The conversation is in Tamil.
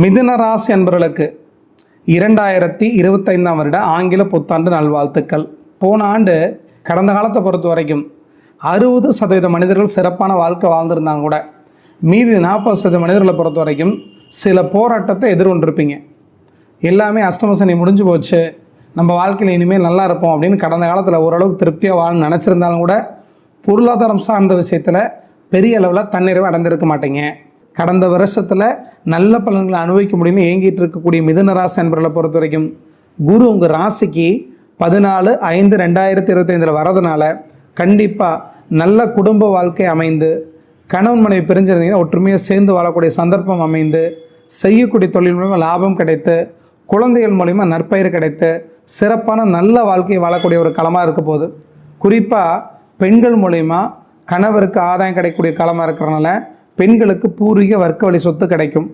மிதுன ராசி என்பவர்களுக்கு இரண்டாயிரத்தி இருபத்தைந்தாம் வருட ஆங்கில புத்தாண்டு நல்வாழ்த்துக்கள். போன ஆண்டு கடந்த காலத்தை பொறுத்த வரைக்கும் அறுபது சதவீத மனிதர்கள் சிறப்பான வாழ்க்கை வாழ்ந்திருந்தாங்க கூட. மீதி நாற்பது சதவீத மனிதர்களை பொறுத்த வரைக்கும் சில போராட்டத்தை எதிர்கொண்டிருப்பீங்க. எல்லாமே அஷ்டமசனி முடிஞ்சு போச்சு. நம்ம வாழ்க்கையில் இனிமேல் நல்லா இருப்போம் அப்படின்னு கடந்த காலத்தில் ஓரளவுக்கு திருப்தியாக வாழ நினச்சிருந்தாலும் கூட பொருளாதாரம் சார்ந்த விஷயத்தில் பெரிய அளவில் தன்னிறைவு அடைந்திருக்க மாட்டீங்க. கடந்த வருஷத்தில் நல்ல பலன்களை அனுபவிக்க முடியும்னு ஏங்கிட்டு இருக்கக்கூடிய மிதுன ராசி என்பவர்களை பொறுத்த வரைக்கும் குரு உங்கள் ராசிக்கு பதினாலு ஐந்து ரெண்டாயிரத்தி இருபத்தைந்தில் வரதுனால கண்டிப்பாக நல்ல குடும்ப வாழ்க்கை அமைந்து கணவன் மனைவி பிரிஞ்சிருந்தீங்கன்னா ஒற்றுமையாக சேர்ந்து வாழக்கூடிய சந்தர்ப்பம் அமைந்து செய்யக்கூடிய தொழில் மூலமாக லாபம் கிடைத்து குழந்தைகள் மூலிமா நற்பயிர் கிடைத்து சிறப்பான நல்ல வாழ்க்கையை வாழக்கூடிய ஒரு களமாக இருக்க போகுது. குறிப்பாக பெண்கள் மூலிமா கணவருக்கு ஆதாயம் கிடைக்கக்கூடிய களமாக இருக்கிறனால பெண்களுக்கு பூர்வீக வர்க்க வழி சொத்து கிடைக்கும்.